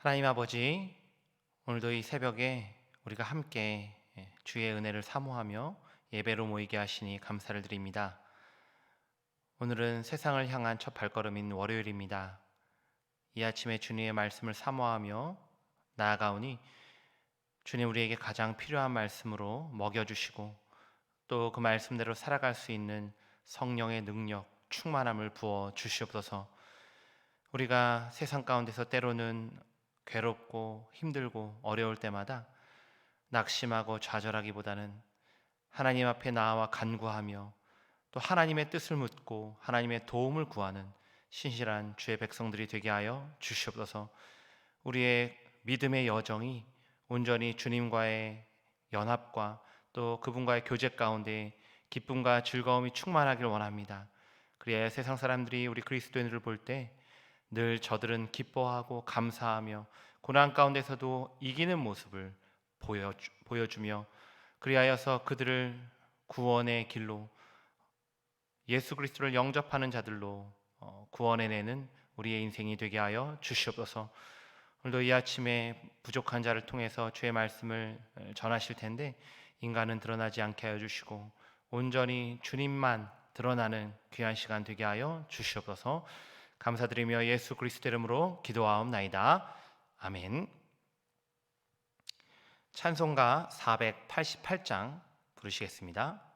하나님 아버지, 오늘도 이 새벽에 우리가 함께 예, 주의 은혜를 사모하며 예배로 모이게 하시니 감사를 드립니다. 오늘은 세상을 향한 첫 발걸음인 월요일입니다. 이 아침에 주님의 말씀을 사모하며 나아가오니 주님 우리에게 가장 필요한 말씀으로 먹여주시고 또 그 말씀대로 살아갈 수 있는 성령의 능력, 충만함을 부어 주시옵소서. 우리가 세상 가운데서 때로는 괴롭고 힘들고 어려울 때마다 낙심하고 좌절하기보다는 하나님 앞에 나와 간구하며 또 하나님의 뜻을 묻고 하나님의 도움을 구하는 신실한 주의 백성들이 되게 하여 주시옵소서. 우리의 믿음의 여정이 온전히 주님과의 연합과 또 그분과의 교제 가운데 기쁨과 즐거움이 충만하길 원합니다. 그래야 세상 사람들이 우리 그리스도인들을 볼 때 늘 저들은 기뻐하고 감사하며 고난 가운데서도 이기는 모습을 보여주, 보여주며 그리하여서 그들을 구원의 길로 예수 그리스도를 영접하는 자들로 어, 구원해내는 우리의 인생이 되게 하여 주시옵소서. 오늘도 이 아침에 부족한 자를 통해서 주의 말씀을 전하실 텐데 인간은 드러나지 않게 하여 주시고 온전히 주님만 드러나는 귀한 시간 되게 하여 주시옵소서. 감사드리며 예수 그리스도 이름으로 기도하옵나이다. 아멘. 찬송가 488장 부르시겠습니다.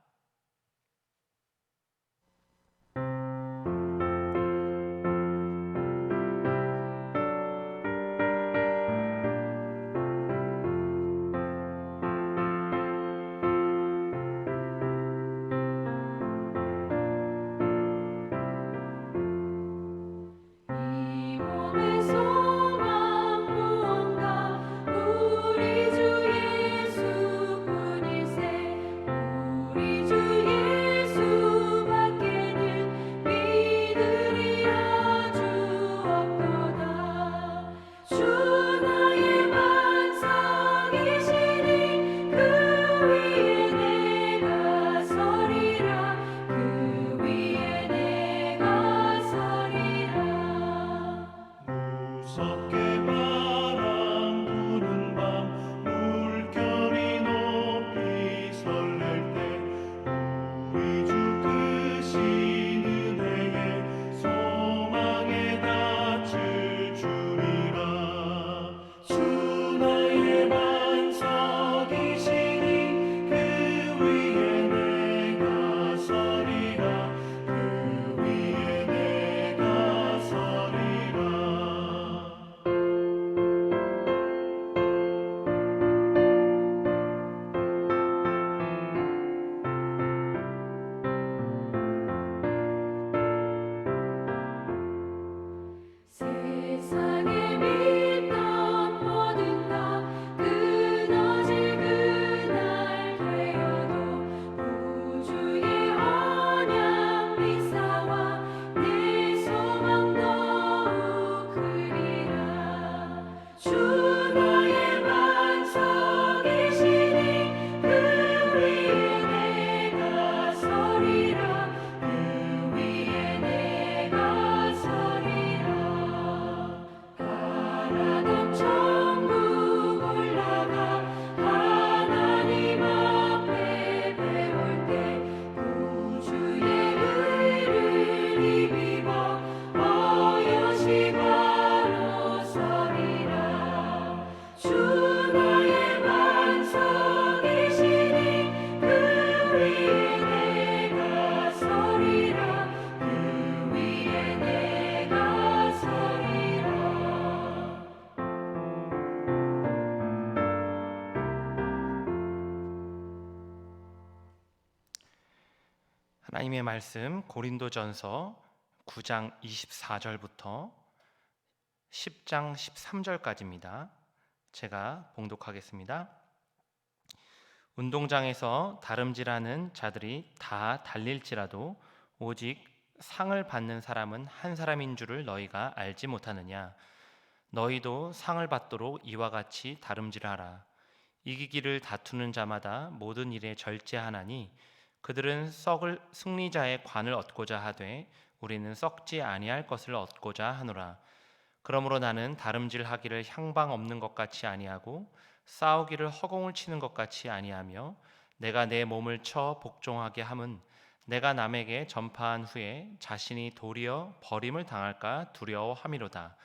말씀 고린도전서 9장 24절부터 10장 13절까지입니다. 제가 봉독하겠습니다. 운동장에서 다름질하는 자들이 다 달릴지라도 오직 상을 받는 사람은 한 사람인 줄을 너희가 알지 못하느냐 너희도 상을 받도록 이와 같이 다름질하라 이기기를 다투는 자마다 모든 일에 절제하나니 그들은 썩을 승리자의 관을 얻고자 하되 우리는 썩지 아니할 것을 얻고자 하노라 그러므로 나는 다름질하기를 향방 없는 것 같이 아니하고 싸우기를 허공을 치는 것 같이 아니하며 내가 내 몸을 쳐 복종하게 함은 내가 남에게 전파한 후에 자신이 도리어 버림을 당할까 두려워함이로다.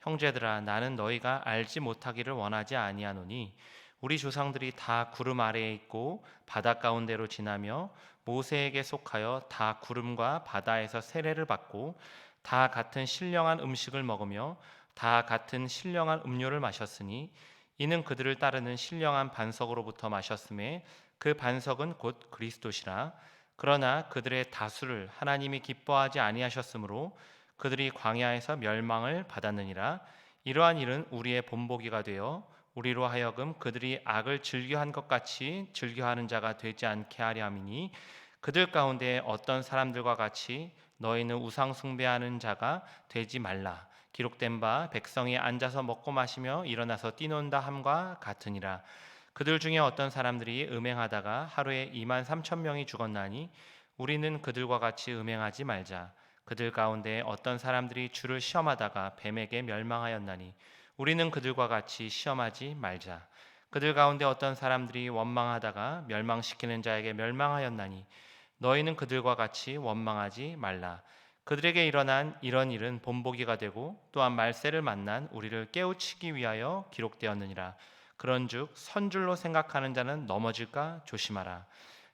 형제들아 나는 너희가 알지 못하기를 원하지 아니하노니 우리 조상들이 다 구름 아래에 있고 바다 가운데로 지나며 모세에게 속하여 다 구름과 바다에서 세례를 받고 다 같은 신령한 음식을 먹으며 다 같은 신령한 음료를 마셨으니 이는 그들을 따르는 신령한 반석으로부터 마셨음에 그 반석은 곧 그리스도시라. 그러나 그들의 다수를 하나님이 기뻐하지 아니하셨으므로 그들이 광야에서 멸망을 받았느니라. 이러한 일은 우리의 본보기가 되어 우리로 하여금 그들이 악을 즐겨한 것 같이 즐겨하는 자가 되지 않게 하려 함이니 그들 가운데 어떤 사람들과 같이 너희는 우상 숭배하는 자가 되지 말라. 기록된 바 백성이 앉아서 먹고 마시며 일어나서 뛰논다 함과 같으니라. 그들 중에 어떤 사람들이 음행하다가 하루에 2만 3천 명이 죽었나니 우리는 그들과 같이 음행하지 말자. 그들 가운데 어떤 사람들이 주를 시험하다가 뱀에게 멸망하였나니 우리는 그들과 같이 시험하지 말자. 그들 가운데 어떤 사람들이 원망하다가 멸망시키는 자에게 멸망하였나니 너희는 그들과 같이 원망하지 말라. 그들에게 일어난 이런 일은 본보기가 되고 또한 말세를 만난 우리를 깨우치기 위하여 기록되었느니라. 그런즉 선줄로 생각하는 자는 넘어질까 조심하라.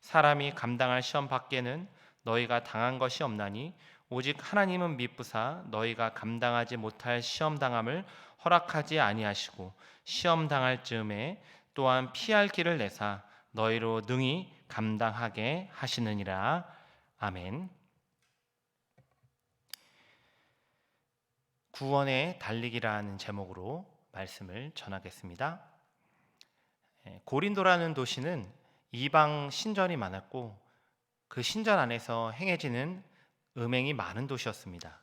사람이 감당할 시험 밖에는 너희가 당한 것이 없나니 오직 하나님은 미쁘사 너희가 감당하지 못할 시험 당함을 허락하지 아니하시고 시험 당할 즈음에 또한 피할 길을 내사 너희로 능히 감당하게 하시느니라 아멘. 구원의 달리기라는 제목으로 말씀을 전하겠습니다. 예, 고린도라는 도시는 이방 신전이 많았고 그 신전 안에서 행해지는 음행이 많은 도시였습니다.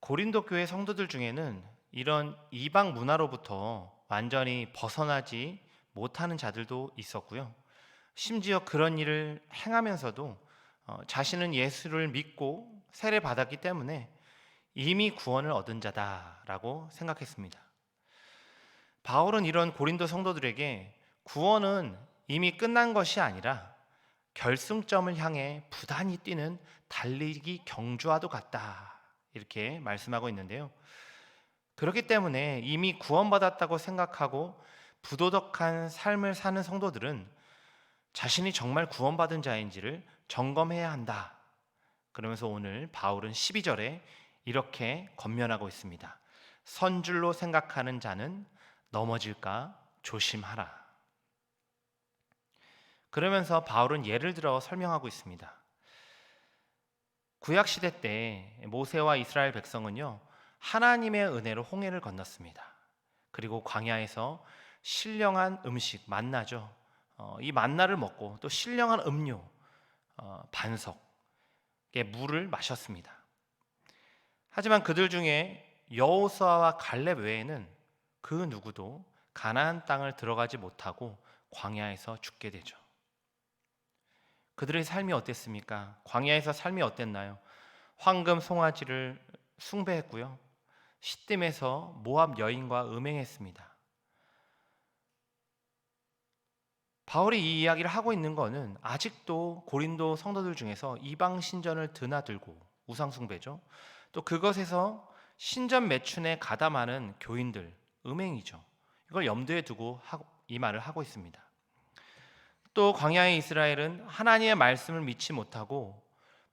고린도 교회 성도들 중에는 이런 이방 문화로부터 완전히 벗어나지 못하는 자들도 있었고요. 심지어 그런 일을 행하면서도 어, 자신은 예수를 믿고 세례 받았기 때문에 이미 구원을 얻은 자다라고 생각했습니다. 바울은 이런 고린도 성도들에게 구원은 이미 끝난 것이 아니라 결승점을 향해 부단히 뛰는 달리기 경주와도 같다. 이렇게 말씀하고 있는데요. 그렇기 때문에 이미 구원받았다고 생각하고 부도덕한 삶을 사는 성도들은 자신이 정말 구원받은 자인지를 점검해야 한다. 그러면서 오늘 바울은 12절에 이렇게 권면하고 있습니다. 선줄로 생각하는 자는 넘어질까 조심하라. 그러면서 바울은 예를 들어 설명하고 있습니다. 구약 시대 때 모세와 이스라엘 백성은요 하나님의 은혜로 홍해를 건넜습니다. 그리고 광야에서 신령한 음식 만나죠. 어, 이 만나를 먹고 또 신령한 음료 어, 반석의 물을 마셨습니다. 하지만 그들 중에 여호수아와 갈렙 외에는 그 누구도 가나안 땅을 들어가지 못하고 광야에서 죽게 되죠. 그들의 삶이 어땠습니까? 광야에서 삶이 어땠나요? 황금 송아지를 숭배했고요. 시딤에서 모압 여인과 음행했습니다. 바울이 이 이야기를 하고 있는 것은 아직도 고린도 성도들 중에서 이방 신전을 드나들고 우상 숭배죠. 또 그것에서 신전 매춘에 가담하는 교인들 음행이죠. 이걸 염두에 두고 이 말을 하고 있습니다. 또 광야의 이스라엘은 하나님의 말씀을 믿지 못하고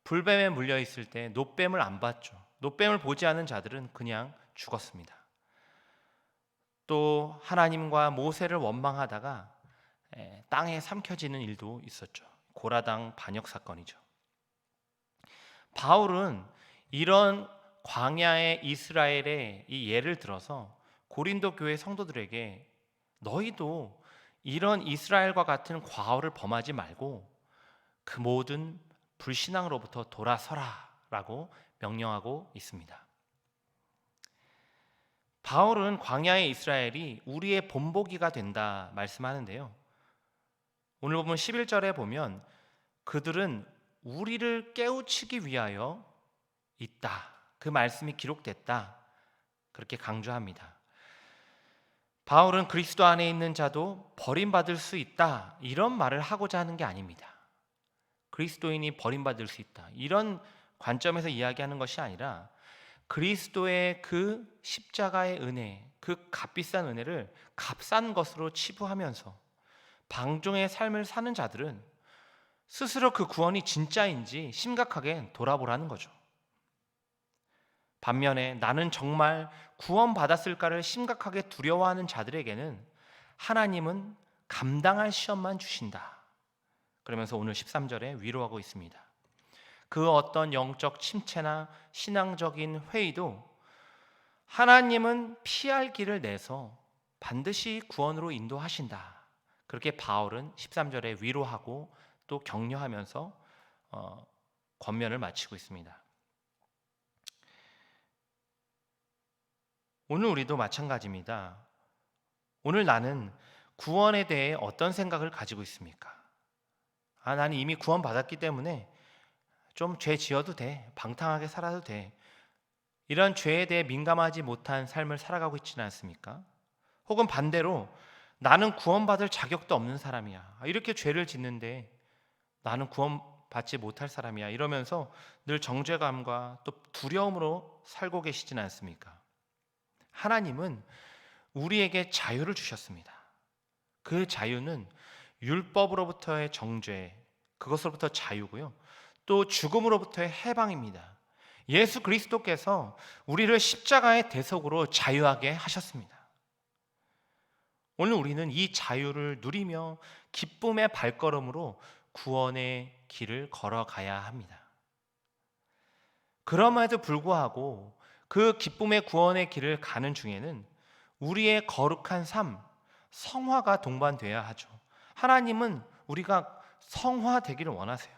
불뱀에 물려 있을 때 노뱀을 안 봤죠. 노뱀을 보지 않은 자들은 그냥 죽었습니다. 또 하나님과 모세를 원망하다가 땅에 삼켜지는 일도 있었죠. 고라당 반역 사건이죠. 바울은 이런 광야의 이스라엘의 이 예를 들어서 고린도 교회 성도들에게 너희도 이런 이스라엘과 같은 과오를 범하지 말고 그 모든 불신앙으로부터 돌아서라라고 명령하고 있습니다. 바울은 광야의 이스라엘이 우리의 본보기가 된다 말씀하는데요. 오늘 보면 11절에 보면 그들은 우리를 깨우치기 위하여 있다. 그 말씀이 기록됐다. 그렇게 강조합니다. 바울은 그리스도 안에 있는 자도 버림받을 수 있다. 이런 말을 하고자 하는 게 아닙니다. 그리스도인이 버림받을 수 있다. 이런 관점에서 이야기하는 것이 아니라 그리스도의 그 십자가의 은혜, 그 값비싼 은혜를 값싼 것으로 치부하면서 방종의 삶을 사는 자들은 스스로 그 구원이 진짜인지 심각하게 돌아보라는 거죠. 반면에 나는 정말 구원받았을까를 심각하게 두려워하는 자들에게는 하나님은 감당할 시험만 주신다. 그러면서 오늘 13절에 위로하고 있습니다. 그 어떤 영적 침체나 신앙적인 회의도 하나님은 피할 길을 내서 반드시 구원으로 인도하신다. 그렇게 바울은 13절에 위로하고 또 격려하면서 어, 권면을 마치고 있습니다. 오늘 우리도 마찬가지입니다. 오늘 나는 구원에 대해 어떤 생각을 가지고 있습니까? 아, 나는 이미 구원받았기 때문에 좀 죄 지어도 돼. 방탕하게 살아도 돼. 이런 죄에 대해 민감하지 못한 삶을 살아가고 있지는 않습니까? 혹은 반대로 나는 구원받을 자격도 없는 사람이야. 아, 이렇게 죄를 짓는데 나는 구원받지 못할 사람이야. 이러면서 늘 정죄감과 또 두려움으로 살고 계시지는 않습니까? 하나님은 우리에게 자유를 주셨습니다. 그 자유는 율법으로부터의 정죄, 그것으로부터 자유고요. 또 죽음으로부터의 해방입니다. 예수 그리스도께서 우리를 십자가의 대속으로 자유하게 하셨습니다. 오늘 우리는 이 자유를 누리며 기쁨의 발걸음으로 구원의 길을 걸어가야 합니다. 그럼에도 불구하고 그 기쁨의 구원의 길을 가는 중에는 우리의 거룩한 삶, 성화가 동반돼야 하죠. 하나님은 우리가 성화되기를 원하세요.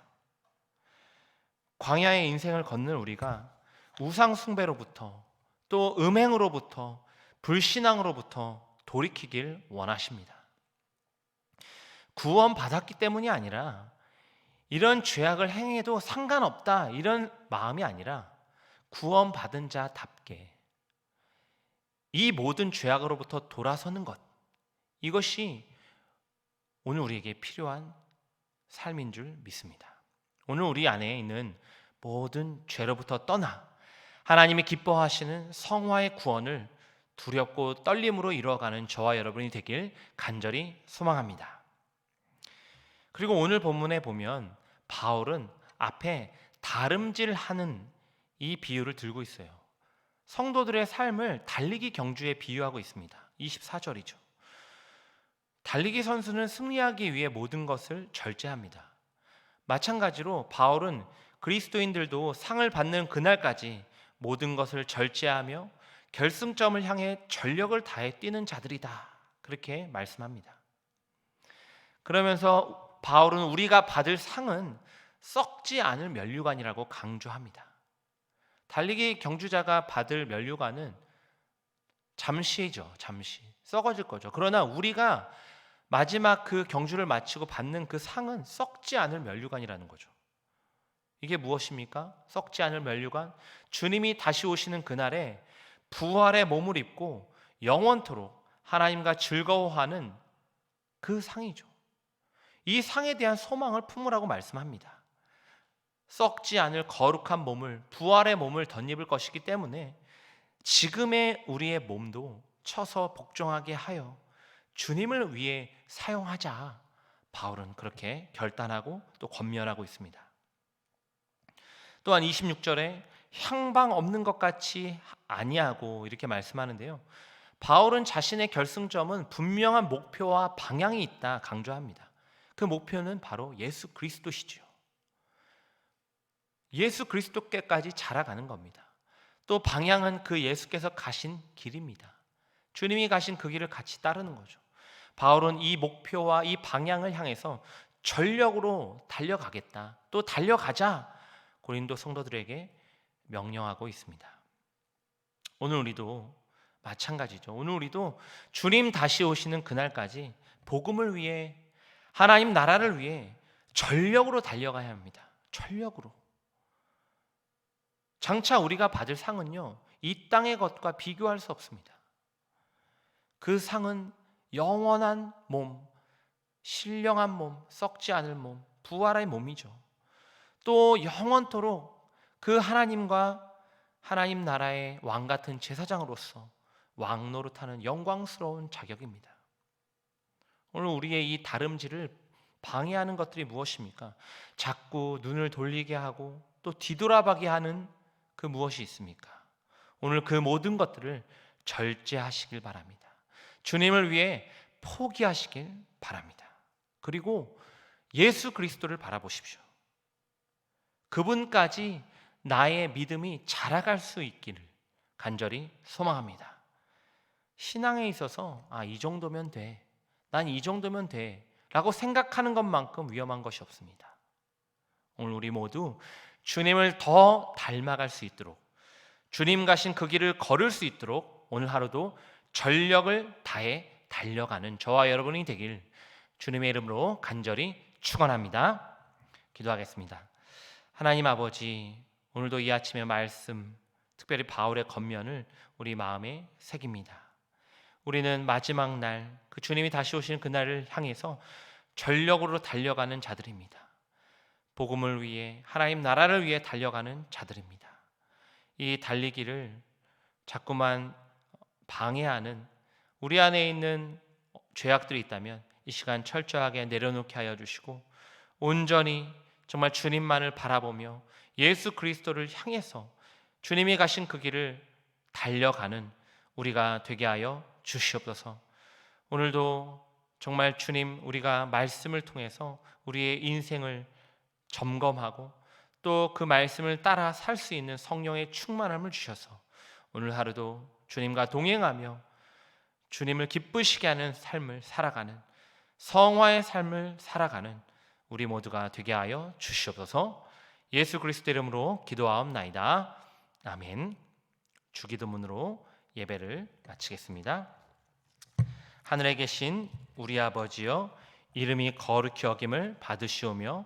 광야의 인생을 걷는 우리가 우상 숭배로부터 또 음행으로부터 불신앙으로부터 돌이키길 원하십니다. 구원 받았기 때문이 아니라 이런 죄악을 행해도 상관없다 이런 마음이 아니라 구원 받은 자답게 이 모든 죄악으로부터 돌아서는 것 이것이 오늘 우리에게 필요한 삶인 줄 믿습니다. 오늘 우리 안에 있는 모든 죄로부터 떠나 하나님이 기뻐하시는 성화의 구원을 두렵고 떨림으로 이루어가는 저와 여러분이 되길 간절히 소망합니다. 그리고 오늘 본문에 보면 바울은 앞에 다름질하는 이 비유를 들고 있어요. 성도들의 삶을 달리기 경주에 비유하고 있습니다. 24절이죠. 달리기 선수는 승리하기 위해 모든 것을 절제합니다. 마찬가지로 바울은 그리스도인들도 상을 받는 그날까지 모든 것을 절제하며 결승점을 향해 전력을 다해 뛰는 자들이다. 그렇게 말씀합니다. 그러면서 바울은 우리가 받을 상은 썩지 않을 면류관이라고 강조합니다. 달리기 경주자가 받을 면류관은 잠시죠, 잠시. 썩어질 거죠. 그러나 우리가 마지막 그 경주를 마치고 받는 그 상은 썩지 않을 면류관이라는 거죠. 이게 무엇입니까? 썩지 않을 면류관. 주님이 다시 오시는 그날에 부활의 몸을 입고 영원토록 하나님과 즐거워하는 그 상이죠. 이 상에 대한 소망을 품으라고 말씀합니다. 썩지 않을 거룩한 몸을 부활의 몸을 덧입을 것이기 때문에 지금의 우리의 몸도 쳐서 복종하게 하여 주님을 위해 사용하자. 바울은 그렇게 결단하고 또 권면하고 있습니다. 또한 26절에 향방 없는 것 같이 아니하고 이렇게 말씀하는데요. 바울은 자신의 결승점은 분명한 목표와 방향이 있다 강조합니다. 그 목표는 바로 예수 그리스도시지요. 예수 그리스도께까지 자라가는 겁니다. 또 방향은 그 예수께서 가신 길입니다. 주님이 가신 그 길을 같이 따르는 거죠. 바울은 이 목표와 이 방향을 향해서 전력으로 달려가겠다. 또 달려가자. 고린도 성도들에게 명령하고 있습니다. 오늘 우리도 마찬가지죠. 오늘 우리도 주님 다시 오시는 그날까지 복음을 위해 하나님 나라를 위해 전력으로 달려가야 합니다. 전력으로. 장차 우리가 받을 상은요. 이 땅의 것과 비교할 수 없습니다. 그 상은 영원한 몸, 신령한 몸, 썩지 않을 몸, 부활의 몸이죠. 또 영원토록 그 하나님과 하나님 나라의 왕 같은 제사장으로서 왕 노릇하는 영광스러운 자격입니다. 오늘 우리의 이 다름질을 방해하는 것들이 무엇입니까? 자꾸 눈을 돌리게 하고 또 뒤돌아가게 하는 그 무엇이 있습니까? 오늘 그 모든 것들을 절제하시길 바랍니다. 주님을 위해 포기하시길 바랍니다. 그리고 예수 그리스도를 바라보십시오. 그분까지 나의 믿음이 자라갈 수 있기를 간절히 소망합니다. 신앙에 있어서 아, 이 정도면 돼. 난 이 정도면 돼. 라고 생각하는 것만큼 위험한 것이 없습니다. 오늘 우리 모두 주님을 더 닮아갈 수 있도록 주님 가신 그 길을 걸을 수 있도록 오늘 하루도 전력을 다해 달려가는 저와 여러분이 되길 주님의 이름으로 간절히 축원합니다. 기도하겠습니다. 하나님 아버지 오늘도 이 아침의 말씀 특별히 바울의 겉면을 우리 마음에 새깁니다. 우리는 마지막 날 그 주님이 다시 오시는 그날을 향해서 전력으로 달려가는 자들입니다. 복음을 위해 하나님 나라를 위해 달려가는 자들입니다. 이 달리기를 자꾸만 방해하는 우리 안에 있는 죄악들이 있다면 이 시간 철저하게 내려놓게 하여 주시고 온전히 정말 주님만을 바라보며 예수 그리스도를 향해서 주님이 가신 그 길을 달려가는 우리가 되게 하여 주시옵소서. 오늘도 정말 주님 우리가 말씀을 통해서 우리의 인생을 점검하고 또 그 말씀을 따라 살 수 있는 성령의 충만함을 주셔서 오늘 하루도 주님과 동행하며 주님을 기쁘시게 하는 삶을 살아가는 성화의 삶을 살아가는 우리 모두가 되게 하여 주시옵소서. 예수 그리스도 이름으로 기도하옵나이다. 아멘. 주기도문으로 예배를 마치겠습니다. 하늘에 계신 우리 아버지여 이름이 거룩히 여김을 받으시오며